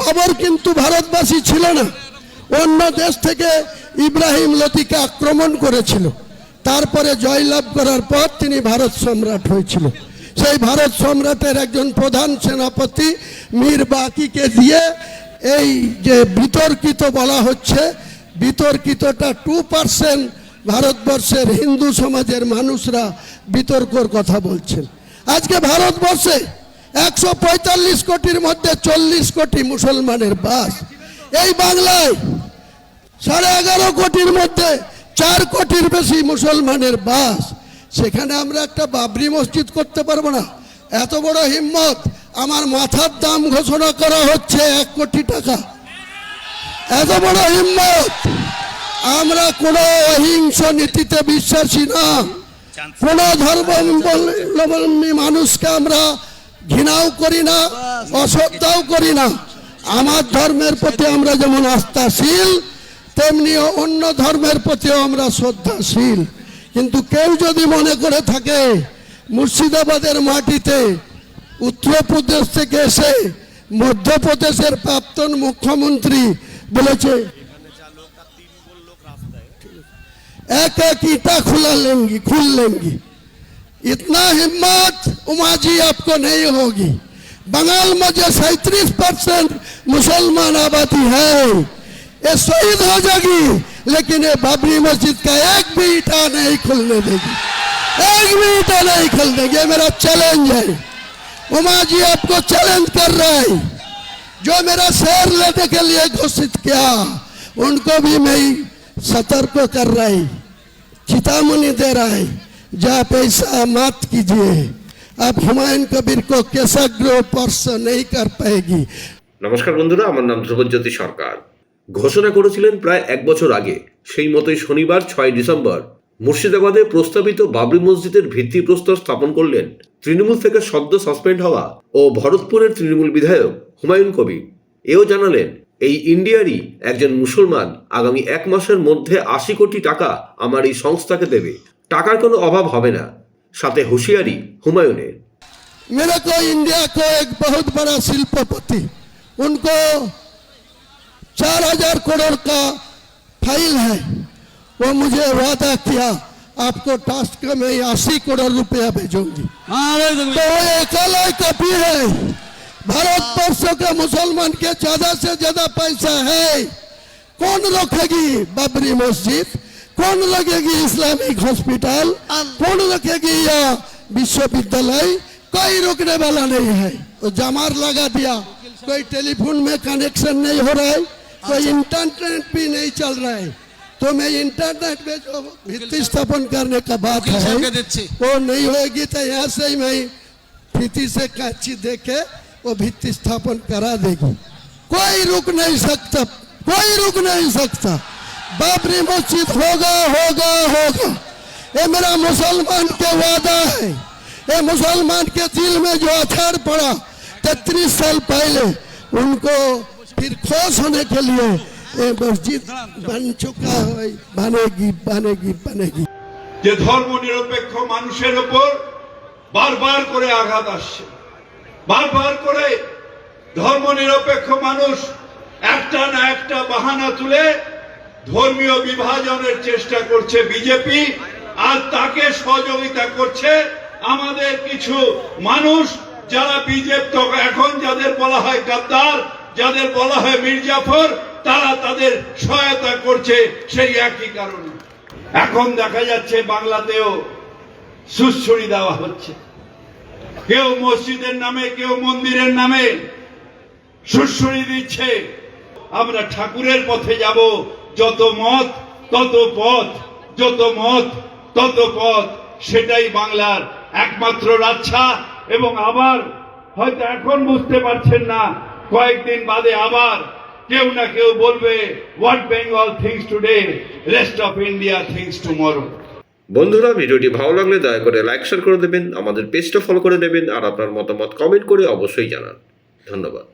বাবর কিন্তু ভারতবাসী ছিল না। অন্য দেশ থেকে ইব্রাহিম লতিকে আক্রমণ করেছিল। তারপরে জয়লাভ করার পর তিনি ভারত সম্রাট হয়েছিল। সেই ভারত সম্রাটের একজন প্রধান সেনাপতি মীর বাকিকে দিয়ে এই যে বিতর্কিত বলা হচ্ছে, বিতর্কিতটা টু পার্সেন্ট ভারতবর্ষের হিন্দু সমাজের মানুষরা বিতর্কর কথা বলছেন। আজকে ভারতবর্ষে একশো পঁয়তাল্লিশ কোটির মধ্যে চল্লিশ কোটি মুসলমানের বাস। এই বাংলায় সাড়ে এগারো কোটির মধ্যে চার কোটির বেশি মুসলমানের বাস। সেখানে আমরা একটা বাবরি মসজিদ করতে পারব না। এত বড় হিম্মত, আমার মাথার দাম ঘোষণা করা হচ্ছে এক কোটি টাকা। এত বড় হিম্মত, আমরা কোনো অহিংস নীতিতে বিশ্বাসী না। কোন ধর্মাবলম্বী মানুষকে আমরা ঘৃণাও করি না অশ্রদ্ধাও করি না। আমার ধর্মের প্রতি আমরা যেমন আস্থাশীল, তেমনি অন্য ধর্মের প্রতিও আমরা শ্রদ্ধাশীল। কিন্তু কেউ যদি মনে করে থাকে, মুর্শিদাবাদের মাটিতে উত্তরপ্রদেশ থেকে এসে মধ্যপ্রদেশের প্রাক্তন মুখ্যমন্ত্রী বলেছে, এক এক ইটা খুলা লেঙ্গি খুল লেঙ্গি ইতনা হিম্মত उमा जी आपको नहीं होगी। बंगाल में जो सैतीस परसेंट मुसलमान आबादी है। ये शहीद हो जाएगी, लेकिन ये बाबरी मस्जिद का एक भी ईटा नहीं खुलने देगी। एक भी ईटा नहीं खुल देगी। मेरा चैलेंज है। उमा जी आपको चैलेंज कर रहा है। जो मेरा शहर लेने के लिए घोषित किया, उनको भी मैं सतर्क कर रहा चेतावनी दे रहा है। जब पैसा मत कीजिए। अब हुमायूं कबीर को केसाग्र स्पर्श नहीं कर पाएगी নমস্কার বন্ধুরা আমার নাম ধ্রুবজ্যোতি সরকার ঘোষণা করেছিলেন প্রায় এক বছর আগে সেই মতোই শনিবার ছয় ডিসেম্বর মুর্শিদাবাদে প্রস্তাবিত বাবরি মসজিদের ভিত্তিপ্রস্তর স্থাপন করলেন তৃণমূল থেকে সদ্য সাসপেন্ড হওয়া ও ভরতপুরের তৃণমূল বিধায়ক হুমায়ুন কবির এও জানালেন এই ইন্ডিয়ারই একজন মুসলমান আগামী এক মাসের মধ্যে আশি কোটি টাকা আমার এই সংস্থাকে দেবে টাকার কোনো অভাব হবে না সাথে হুঁশিয়ারি হুমায়ুনের मेरे को इंडिया को एक बहुत बड़ा शिल्पपति उनको चार हजार करोड़ का फाइल है वो मुझे वादा किया आपको टास्क में अस्सी करोड़ रुपया भेजूंगी तो वो अकेला कपी है भारतवर्ष के मुसलमान के ज्यादा से ज्यादा पैसा है कौन रखेगी बाबरी मस्जिद कौन लगेगी इस्लामिक हॉस्पिटल? कौन रखेगी या विश्वविद्यालय? कोई रुकने वाला नहीं है। तो जमार लगा दिया। कोई टेलीफोन में कनेक्शन नहीं हो रहा है। कोई इंटरनेट भी नहीं चल रहा है। तो मैं इंटरनेट में जो भित्ति स्थापन करने का बात है वो नहीं होगी तो यहाँ से ही मैं फिती से काची दे के वो भित्ति स्थापन करा देगी। कोई रुक नहीं सकता। कोई रुक नहीं सकता। बाबरी मस्जिद होगा होगा होगा ये मेरा मुसलमान के वादा है ये मुसलमान के दिल में जो अथार पड़ा तैतीस साल पहले उनको फिर खोश होने के लिए ये मस्जिद बन चुका है बनेगी बनेगी बनेगी যে ধর্ম নিরপেক্ষ মানুষের ওপর বারবার করে আঘাত আসছে বারবার করে ধর্ম নিরপেক্ষ মানুষ একটা না একটা বাহানা তুলে ধর্মীয় বিভাজনের চেষ্টা করছে বিজেপি, আর তাকে সহযোগিতা করছে আমাদের কিছু মানুষ যারা বিজেপি এখন যাদের বলা হয় গাদ্দার, যাদের বলা হয় মির্জাফর, তারা তাদের সহায়তা করছে সেই একই কারণে। এখন দেখা যাচ্ছে বাংলাতেও সুশ্রী দেওয়া হচ্ছে। কেউ মসজিদের নামে, কেউ মন্দিরের নামে সুশ্রী দিচ্ছে। আমরা ঠাকুরের পথে যাব যত মত, তত পথ, যত মত, তত পথ, সেটাই বাংলার একমাত্র রাচ্ছা এবং আবার হয়তো এখন বুঝতে পারছেন না, কয়েকদিন বাদে আবার কেউ না কেউ বলবে what Bengal thinks today rest of India thinks tomorrow বন্ধুরা, ভিডিওটি ভালো লাগলে দয়া করে লাইক, শেয়ার করে দেবেন, আমাদের পেজটা ফলো করে দেবেন আর আপনার মতামত কমেন্ট করে অবশ্যই জানান। ধন্যবাদ।